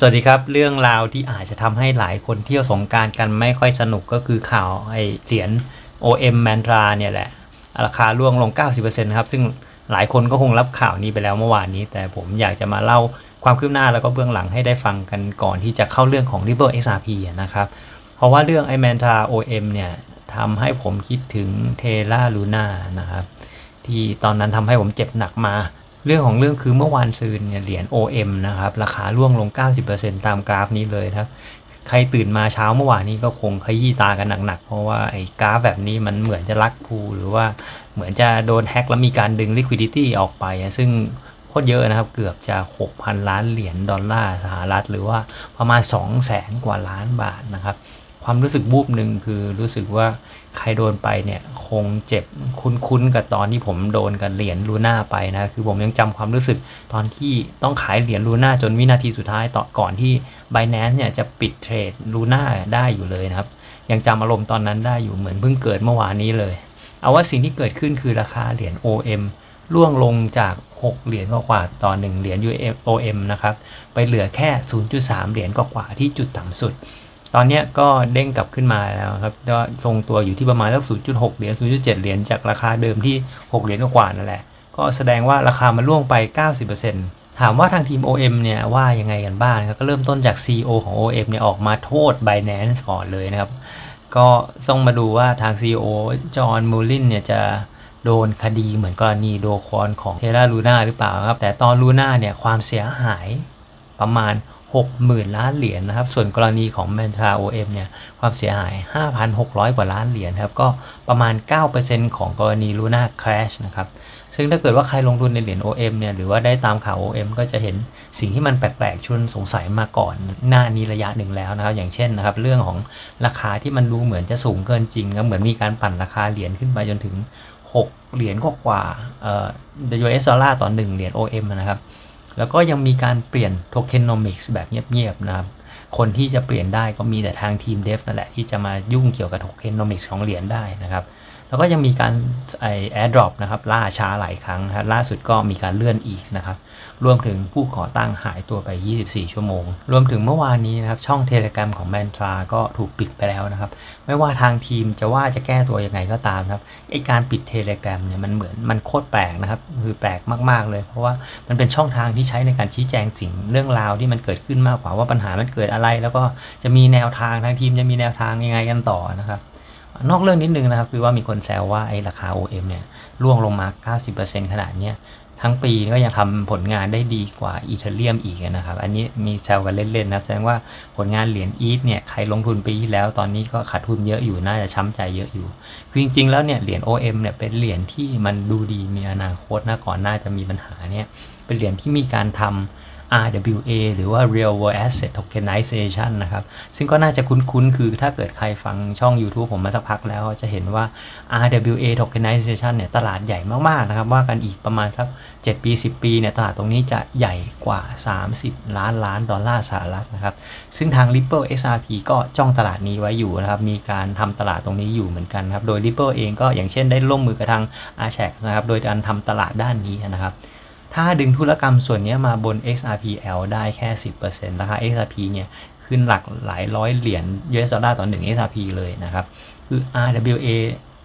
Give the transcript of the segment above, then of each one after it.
สวัสดีครับ เรื่องราวที่อาจจะทำให้หลายคนเที่ยวสงการกันไม่ค่อยสนุกก็คือข่าวไอเหรียญ OM Mantra เนี่ยแหละ ราคาร่วงลง 90%ครับ ซึ่งหลายคนก็คงรับข่าวนี้ไปแล้วเมื่อวานนี้ แต่ผมอยากจะมาเล่าความคืบหน้าแล้วก็เบื้องหลังให้ได้ฟังกันก่อนที่จะเข้าเรื่องของ Ripple XRP นะครับ เพราะว่าเรื่องไอ Mantra OM เนี่ยทำให้ผมคิดถึง Terra Luna นะครับที่ตอนนั้นทำให้ผมเจ็บหนักมา เรื่องของเรื่องคือเมื่อวานซืนเนี่ยเหรียญ OM นะครับ ราคาร่วงลง 90%ตามกราฟนี้เลยครับ ใครตื่นมาเช้าเมื่อวานนี้ก็คงขยี้ตากันหนักๆ เพราะว่าไอ้กราฟแบบนี้มันเหมือนจะลักพูหรือว่าเหมือนจะโดนแฮ็กแล้วมีการดึง liquidity ออกไปอะซึ่งโคตรเยอะนะครับ เกือบจะ 6,000 ล้านเหรียญดอลลาร์สหรัฐ หรือว่าประมาณ 200,000กว่าล้านบาทนะครับ ความรู้สึกบูบหนึ่งคือรู้สึกว่า ใครโดนไปเนี่ยคงเจ็บคุ้นๆกับตอนที่ผมโดนกับเหรียญลูน่าไปนะ คือผมยังจำความรู้สึกตอนที่ต้องขายเหรียญลูน่าจนวินาทีสุดท้ายต่อก่อนที่ b บ n a n c e เนี่ยจะปิดเทรดลูน่าได้อยู่เลยนะครับ ยังจำอารมณ์ตอนนั้นได้อยู่เหมือนเพิ่งเกิดเมื่อวานนี้เลย เอาว่าสิ่งที่เกิดขึ้นคือราคาเหรียญ OM ร่วงลงจาก 6 เหรียญกว่าต่อ 1 เหรียญ OM นะครับ ไปเหลือแค่ 0.3 เหรียญกว่าที่จุดต่ำสุด ตอนนี้ก็เด้งกลับขึ้นมาแล้วครับก็ทรงตัวอยู่ที่ประมาณสัก 0.6 เหรียญ 0.7 เหรียญจากราคาเดิมที่ 6 เหรียญกว่านั่นแหละ ก็แสดงว่าราคามันร่วงไป 90%ถามว่าทางทีม OM เนี่ยว่ายังไงกันบ้างครับ ก็เริ่มต้นจาก CEO ของ OM เนี่ยออกมาโทษ Binance ก่อนเลยนะครับ ก็ต้องมาดูว่าทาง CEO จอห์นมูลินเนี่ยจะโดนคดีเหมือนกรณีโดคอนของเทราลูน่าหรือเปล่าครับ แต่ตอนลูน่าเนี่ยความเสียหายประมาณ 60,000 ล้านเหรียญนะครับ ส่วนกรณีของแมนทรา OM เอ็มเนี่ย ความเสียหาย 5,600 กว่าล้านเหรียญครับ ก็ประมาณ 9%ของกรณีลูน่าคราชนะครับ ซึ่งถ้าเกิดว่าใครลงทุนในเหรียญ OM เนี่ย หรือว่าได้ตามข่าว OM ก็จะเห็นสิ่งที่มันแปลกๆชวนสงสัยมาก่อนหน้านี้ระยะหนึ่งแล้วนะครับ อย่างเช่นนะครับ เรื่องของราคาที่มันดูเหมือนจะสูงเกินจริงก็เหมือนมีการปั่นราคาเหรียญขึ้นไปจนถึง 6 เหรียญกว่าเอ่อ US ดอลลาร์ต่อ 1 เหรียญ OM นะครับ แล้วก็ยังมีการเปลี่ยนโทเคนโนมิกส์แบบเงียบๆนะครับ คนที่จะเปลี่ยนได้ก็มีแต่ทางทีมเดฟนั่นแหละที่จะมายุ่งเกี่ยวกับโทเคนโนมิกส์ของเหรียญได้นะครับ แล้วก็ยังมีการไอแอร์ดรอปนะครับล่าช้าหลายครั้งนะครับล่าสุดก็มีการเลื่อนอีกนะครับรวมถึงผู้ก่อตั้งหายตัวไป 24 ชั่วโมง รวมถึงเมื่อวานนี้นะครับช่องเทเลกรมของแมนทราก็ถูกปิดไปแล้วนะครับ ไม่ว่าทางทีมจะว่าจะแก้ตัวยังไงก็ตามครับไอการปิดเทเลกรมเนี่ยมันเหมือนมันโคตรแปลกนะครับคือแปลกมาก ๆ เลย เพราะว่ามันเป็นช่องทางที่ใช้ในการชี้แจงสิ่งเรื่องราวที่มันเกิดขึ้นมากกว่าว่าปัญหามันเกิดอะไร แล้วก็จะมีแนวทางทางทีมจะมีแนวทางยังไงกันต่อนะครับ นอกเรื่องนิดนึงนะครับ คือว่ามีคนแซวว่าไอ้ราคา OM เนี่ยร่วงลงมา 90%ขนาดเนี้ยทั้งปีก็ยังทำผลงานได้ดีกว่าอีเทเรียมอีกนะครับ อันนี้มีแซวกันเล่นๆนะแสดงว่าผลงานเหรียญอีทเนี่ยใครลงทุนปีที่แล้วตอนนี้ก็ขาดทุนเยอะอยู่น่าจะช้ำใจเยอะอยู่ คือจริงๆแล้วเนี่ยเหรียญ OM เนี่ยเป็นเหรียญที่มันดูดีมีอนาคตนะก่อนหน้าจะมีปัญหาเนี่ยเป็นเหรียญที่มีการทำ RWA หรือว่า Real World Asset Tokenization นะครับ ซึ่งก็น่าจะคุ้นๆ คือถ้าเกิดใครฟังช่อง YouTube ผมมาสักพักแล้วจะเห็นว่า RWA Tokenization เนี่ยตลาดใหญ่มากๆ นะครับ ว่ากันอีกประมาณสัก 7 ปี 10 ปีเนี่ยตลาดตรงนี้จะใหญ่กว่า 30 ล้านล้านดอลลาร์สหรัฐนะครับ ซึ่งทาง Ripple XRP ก็จ้องตลาดนี้ไว้อยู่นะครับ มีการทำตลาดตรงนี้อยู่เหมือนกันครับ โดย Ripple เองก็อย่างเช่นได้ร่วมมือกับทาง a r c h e x นะครับ โดยการทำตลาดด้านนี้นะครับ ถ้าดึงธุรกรรมส่วนนี้มาบน XRPL ได้แค่ 10%ราคา XRP เนี่ยขึ้นหลักหลายร้อยเหรียญ US ดอลลาร์ต่อ1 XRP เลยนะครับ คือ RWA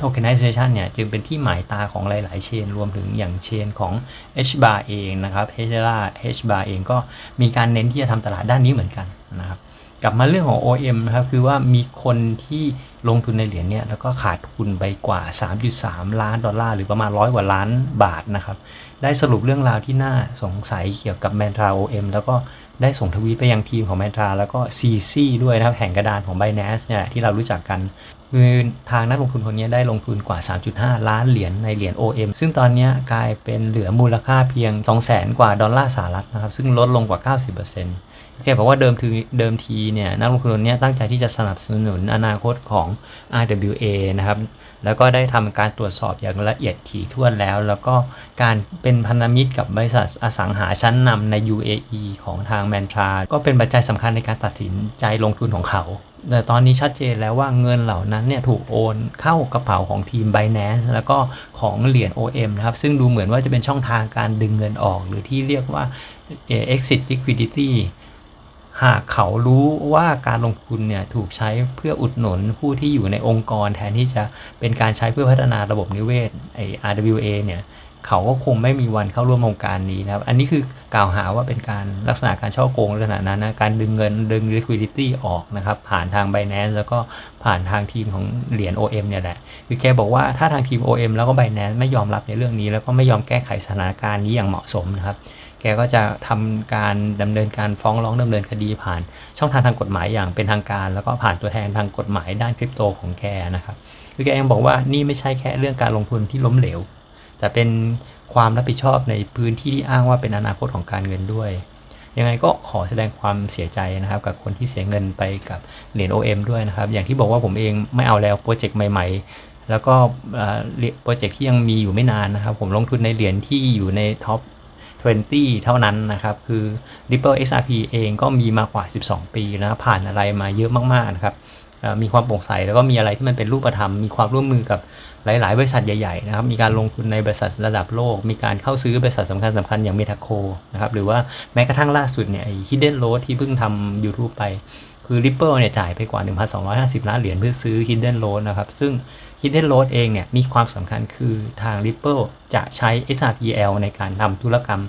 tokenization เนี่ยจึงเป็นที่หมายตาของหลาย ๆ เชน รวมถึงอย่างเชนของ H bar เองนะครับ H bar H bar เองก็มีการเน้นที่จะทำตลาดด้านนี้เหมือนกันนะครับ กลับมาเรื่องของ OM นะครับ คือว่ามีคนที่ลงทุนในเหรียญเนี่ยแล้วก็ขาดทุนไปกว่า 3.3 ล้านดอลลาร์หรือประมาณร้อยกว่าล้านบาทนะครับ ได้สรุปเรื่องราวที่น่าสงสัยเกี่ยวกับแมนทรา OM แล้วก็ได้ส่งทวีตไปยังทีมของแมนทราแล้วก็ซีซีด้วยนะครับแห่งกระดานของ b บ n a n c e เนี่ยที่เรารู้จักกัน คือทางนักลงทุนคนนี้ได้ลงทุนกว่า 3.5 ล้านเหรียญในเหรียญ OM ซึ่งตอนนี้กลายเป็นเหลือมูลค่าเพียง 200,000กว่าดอลลาร์สหรัฐนะครับซึ่งลดลงกว่า 90%แกบอกว่าเดิมทีเดิมทีเนี่ยนักลงทุนคนนี้ตั้งใจที่จะสนับสนุนอนาคตของ RWA นะครับแล้วก็ได้ทำการตรวจสอบอย่างละเอียดถี่ถ้วนแล้ว แล้วก็การเป็นพันธมิตรกับบริษัทอสังหาชั้นนำใน UAE ของทางแมนทรา ก็เป็นปัจจัยสำคัญในการตัดสินใจลงทุนของเขา แต่ตอนนี้ชัดเจนแล้วว่าเงินเหล่านั้นเนี่ยถูกโอนเข้ากระเป๋าของทีม Binance แล้วก็ของเหรียญ OM นะครับ ซึ่งดูเหมือนว่าจะเป็นช่องทางการดึงเงินออก หรือที่เรียกว่า exit liquidity หากเขารู้ว่าการลงทุนเนี่ยถูกใช้เพื่ออุดหนุนผู้ที่อยู่ในองค์กรแทนที่จะเป็นการใช้เพื่อพัฒนาระบบนิเวศไอ RWA เนี่ย เขาก็คงไม่มีวันเข้าร่วมโครงการนี้นะครับ อันนี้คือกล่าวหาว่าเป็นการลักษณะการช่อโกงลักษณะนั้นนะการดึงเงินดึง liquidity ออกนะครับ ผ่านทาง Binance แล้วก็ผ่านทางทีมของเหรียญ OM เนี่ยแหละ คือแกบอกว่าถ้าทางทีม OM แล้วก็ Binance ไม่ยอมรับในเรื่องนี้ แล้วก็ไม่ยอมแก้ไขสถานการณ์นี้อย่างเหมาะสมนะครับ แกก็จะทำการดำเนินการฟ้องร้องดำเนินคดีผ่านช่องทางทางกฎหมายอย่างเป็นทางการ แล้วก็ผ่านตัวแทนทางกฎหมายด้านคริปโตของแกนะครับคือแกยังบอกว่านี่ไม่ใช่แค่เรื่องการลงทุนที่ล้มเหลว แต่เป็นความรับผิดชอบในพื้นที่ที่อ้างว่าเป็นอนาคตของการเงินด้วย ยังไงก็ขอแสดงความเสียใจนะครับ กับคนที่เสียเงินไปกับเหรียญ OM ด้วยนะครับ อย่างที่บอกว่าผมเองไม่เอาแล้วโปรเจกต์ใหม่ ๆ แล้วก็โปรเจกต์ที่ยังมีอยู่ไม่นานนะครับ ผมลงทุนในเหรียญที่อยู่ในท็อป20 เท่านั้นนะครับ คือ Ripple XRP เองก็มีมากว่า 12 ปีนะผ่านอะไรมาเยอะมากๆนะครับมีความโปร่งใสแล้วก็มีอะไรที่มันเป็นรูปธรรม มีความร่วมมือกับ หลาย ๆ บริษัทใหญ่ ๆ นะครับ มีการลงทุนในบริษัทระดับโลก มีการเข้าซื้อบริษัทสำคัญสำคัญอย่างเมทาโคนะครับ หรือว่าแม้กระทั่งล่าสุดเนี่ยฮิดเด้นโรสที่เพิ่งทำ YouTube ไป คือ Ripple เนี่ยจ่ายไปกว่า 1,250 ล้านเหรียญเพื่อซื้อ Hidden Road นะครับ ซึ่ง Hidden Road เองเนี่ยมีความสำคัญคือทาง Ripple จะใช้ SRPL ในการทำธุรกรรม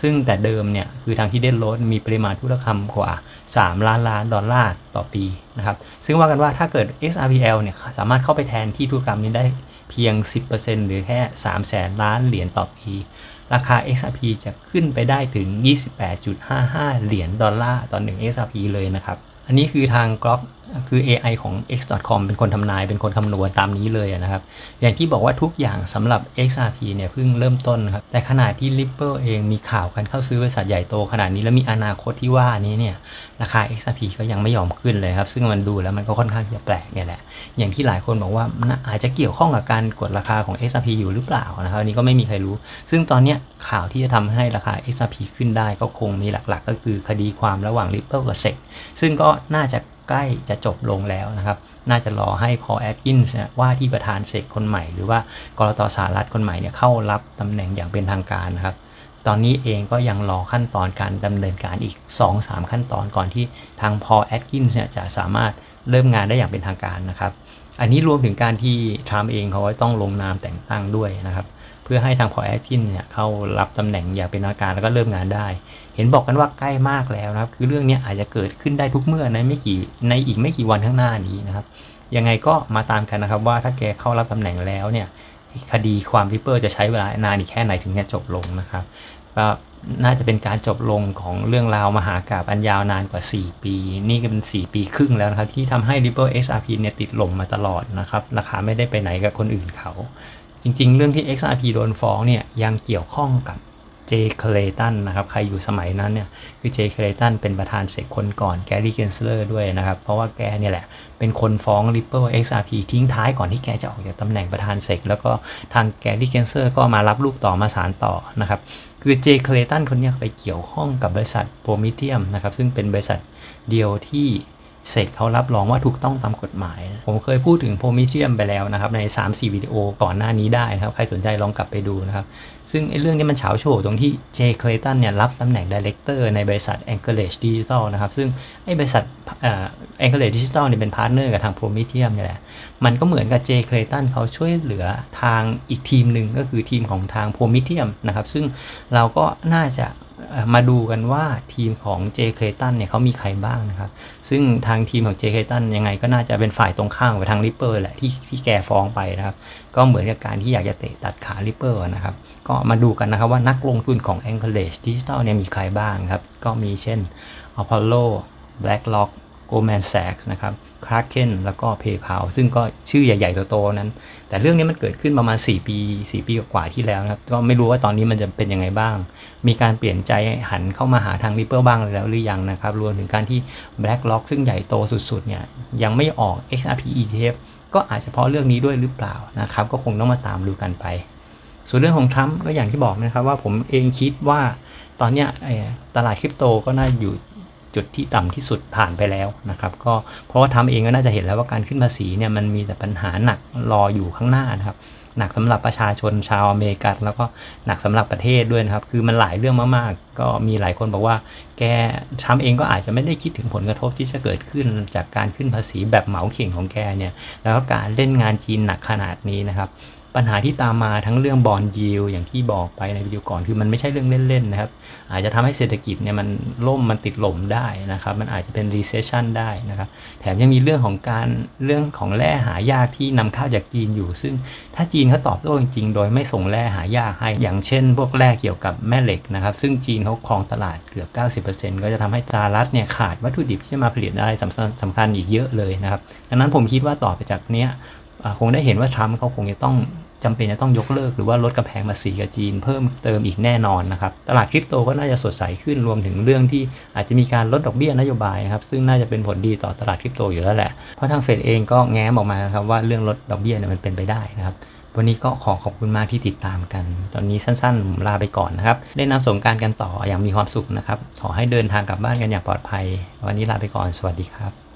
ซึ่งแต่เดิมเนี่ยคือทาง Hidden Road มีปริมาณธุรกรรมกว่า 3 ล้านล้านดอลลาร์ต่อปีนะครับ ซึ่งว่ากันว่าถ้าเกิด SRPL เนี่ยสามารถเข้าไปแทนที่ธุรกรรมนี้ได้เพียง 10%หรือแค่3แสนล้านเหรียญต่อปี ราคา XRP จะขึ้นไปได้ถึง 28.55 เหรียญดอลลาร์ต่อ1 XRP เลยนะครับ อันนี้คือทางกรอก คือ AI ของ x.com เป็นคนทำนายเป็นคนคำนวณตามนี้เลยนะครับ อย่างที่บอกว่าทุกอย่างสำหรับ XRP เนี่ยเพิ่งเริ่มต้นครับ แต่ขณะที่ Ripple เองมีข่าวการเข้าซื้อบริษัทใหญ่โตขนาดนี้ แล้วมีอนาคตที่ว่านี้เนี่ยราคา XRP ก็ยังไม่ยอมขึ้นเลยครับ ซึ่งมันดูแล้วมันก็ค่อนข้างจะแปลกเนี่ยแหละ อย่างที่หลายคนบอกว่าอาจจะเกี่ยวข้องกับการกดราคาของ XRP อยู่หรือเปล่านะครับอันนี้ก็ไม่มีใครรู้ ซึ่งตอนนี้ข่าวที่จะทำให้ราคา XRP ขึ้นได้ก็คงมีหลักๆ ก็คือคดีความระหว่าง Ripple กับ SEC ซึ่งก็น่าจะ ใกล้จะจบลงแล้วนะครับ น่าจะรอให้พอแอดกินส์ว่าที่ประธานเสกคนใหม่ หรือว่ากรตสหรัฐคนใหม่เนี่ยเข้ารับตำแหน่งอย่างเป็นทางการนะครับ ตอนนี้เองก็ยังรอขั้นตอนการดำเนินการอีก 2-3 ขั้นตอนก่อนที่ทางพอแอดกินส์เนี่ยจะสามารถเริ่มงานได้อย่างเป็นทางการนะครับ อันนี้รวมถึงการที่ทรัมป์เองเขาต้องลงนามแต่งตั้งด้วยนะครับ เพื่อให้ทางพอแอดกินเนี่ยเข้ารับตำแหน่งอย่างเป็นทางการแล้วก็เริ่มงานได้ เห็นบอกกันว่าใกล้มากแล้วนะครับ คือเรื่องนี้อาจจะเกิดขึ้นได้ทุกเมื่อในไม่กี่ในอีกไม่กี่วันข้างหน้านี้นะครับ ยังไงก็มาตามกันนะครับว่าถ้าแกเข้ารับตำแหน่งแล้วเนี่ยคดีความริปเปอร์จะใช้เวลานานอีกแค่ไหนถึงจะจบลงนะครับก็ น่าจะเป็นการจบลงของเรื่องราวมหากราบอันยาวนานกว่า 4 ปี นี่ก็เป็น 4 ปีครึ่งแล้วนะครับ ที่ทำให้ Ripple XRP เนี่ยติดลมมาตลอดนะครับ ราคาไม่ได้ไปไหนกับคนอื่นเขา จริงๆ เรื่องที่ XRP โดนฟ้องเนี่ยยังเกี่ยวข้องกับ เจเคเลตันนะครับ ใครอยู่สมัยนั้นเนี่ยคือเจเคเลตันเป็นประธานเสกคนก่อนแกรี่เกนเซอร์ด้วยนะครับ เพราะว่าแกเนี่ยแหละ เป็นคนฟ้อง Ripple XRP ทิ้งท้ายก่อนที่แกจะออกจากตำแหน่งประธานเสกแล้วก็ทางแกรี่เกนเซอร์ก็มารับลูกต่อมาสารต่อนะครับคือเจเคเลตันคนนี้ไปเกี่ยวข้องกับบริษัทโปรมิเทียมนะครับซึ่งเป็นบริษัทเดียวที่ เสกเขารับรองว่าถูกต้องตามกฎหมาย ผมเคยพูดถึงโพมิเทียมไปแล้วนะครับ ใน 3-4 วิดีโอก่อนหน้านี้ได้ครับ ใครสนใจลองกลับไปดูนะครับ ซึ่งไอ้เรื่องนี้มันเฉาโฉตรงที่เจเคลตันเนี่ยรับตำแหน่งดีเลกเตอร์ในบริษัท Anchorage Digital นะครับ ซึ่งไอ้บริษัทเอ่อ Anchorage Digital เนี่ยเป็นพาร์ทเนอร์กับทาง Prometheum นี่แหละ มันก็เหมือนกับเจเคลตันเขาช่วยเหลือทางอีกทีมหนึ่งก็คือทีมของทาง Prometheum นะครับ ซึ่งเราก็น่าจะ มาดูกันว่าทีมของเจเคตันเนี่ยเขามีใครบ้างนะครับ ซึ่งทางทีมของเจเคตันยังไงก็น่าจะเป็นฝ่ายตรงข้ามไปทางริปเปอร์แหละที่ที่แกฟ้องไปนะครับ ก็เหมือนกับการที่อยากจะเตะตัดขาริปเปอร์นะครับ ก็มาดูกันนะครับว่านักลงทุนของ Anchorage Digital เนี่ยมีใครบ้างครับ ก็มีเช่น Apollo BlackRock Goldman Sachs นะครับ Kraken แล้วก็ PayPal ซึ่งก็ชื่อใหญ่ๆโตๆนั้น แต่เรื่องนี้มันเกิดขึ้นประมาณ 4 ปี 4 ปีกว่าที่แล้วนะครับ ก็ไม่รู้ว่าตอนนี้มันจะเป็นยังไงบ้าง มีการเปลี่ยนใจหันเข้ามาหาทาง Ripple บ้างแล้วหรือยังนะครับ รวมถึงการที่ BlackRock ซึ่งใหญ่โตสุดๆเนี่ยยังไม่ออก XRP ETF ก็อาจจะเพราะเรื่องนี้ด้วยหรือเปล่านะครับ ก็คงต้องมาตามดูกันไป ส่วนเรื่องของทรัมป์ก็อย่างที่บอกนะครับว่าผมเองคิดว่าตอนนี้ตลาดคริปโตก็น่าอยู่ จุดที่ต่ำที่สุดผ่านไปแล้วนะครับ ก็เพราะว่าทำเองก็น่าจะเห็นแล้วว่าการขึ้นภาษีเนี่ยมันมีแต่ปัญหาหนักรออยู่ข้างหน้านะครับหนักสำหรับประชาชนชาวอเมริกัน แล้วก็หนักสำหรับประเทศด้วยนะครับ คือมันหลายเรื่องมากๆ ก็มีหลายคนบอกว่า แกทรัมป์เองก็อาจจะไม่ได้คิดถึงผลกระทบที่จะเกิดขึ้นจากการขึ้นภาษีแบบเหมาเข่งของแกเนี่ย แล้วก็การเล่นงานจีนหนักขนาดนี้นะครับ ปัญหาที่ตามมาทั้งเรื่องบอลยิวอย่างที่บอกไปในวิดีโอก่อนคือมันไม่ใช่เรื่องเล่นๆนะครับ อาจจะทำให้เศรษฐกิจเนี่ยมันล่มมันติดหล่มได้นะครับ มันอาจจะเป็น recession ได้นะครับ แถมยังมีเรื่องของการเรื่องของแร่หายากที่นำเข้าจากจีนอยู่ ซึ่งถ้าจีนเขาตอบโต้จริงๆ โดยไม่ส่งแร่หายากให้ อย่างเช่น พวกแร่เกี่ยวกับแม่เหล็กนะครับ ซึ่งจีนเขาครองตลาดเกือบ 90%ก็จะทำให้สหรัฐเนี่ยขาดวัตถุดิบที่จะมาผลิตอะไรสำคัญสำคัญอีกเยอะเลยนะครับ ดังนั้นผมคิดว่าต่อไปจากเนี้ย คงได้เห็นว่าทรัมป์เขาคงจะต้องจำเป็นจะต้องยกเลิกหรือว่าลดกำแพงภาษีกับจีนเพิ่มเติมอีกแน่นอนนะครับ ตลาดคริปโตก็น่าจะสดใสขึ้นรวมถึงเรื่องที่อาจจะมีการลดดอกเบี้ยนโยบายนะครับ ซึ่งน่าจะเป็นผลดีต่อตลาดคริปโตอยู่แล้วแหละ เพราะทางเฟดเองก็แง้มออกมาครับว่าเรื่องลดดอกเบี้ยเนี่ยมันเป็นไปได้นะครับ วันนี้ก็ขอขอบคุณมากที่ติดตามกัน ตอนนี้สั้นๆผมลาไปก่อนนะครับ ได้นำสงการกันต่ออย่างมีความสุขนะครับ ขอให้เดินทางกลับบ้านกันอย่างปลอดภัย วันนี้ลาไปก่อน สวัสดีครับ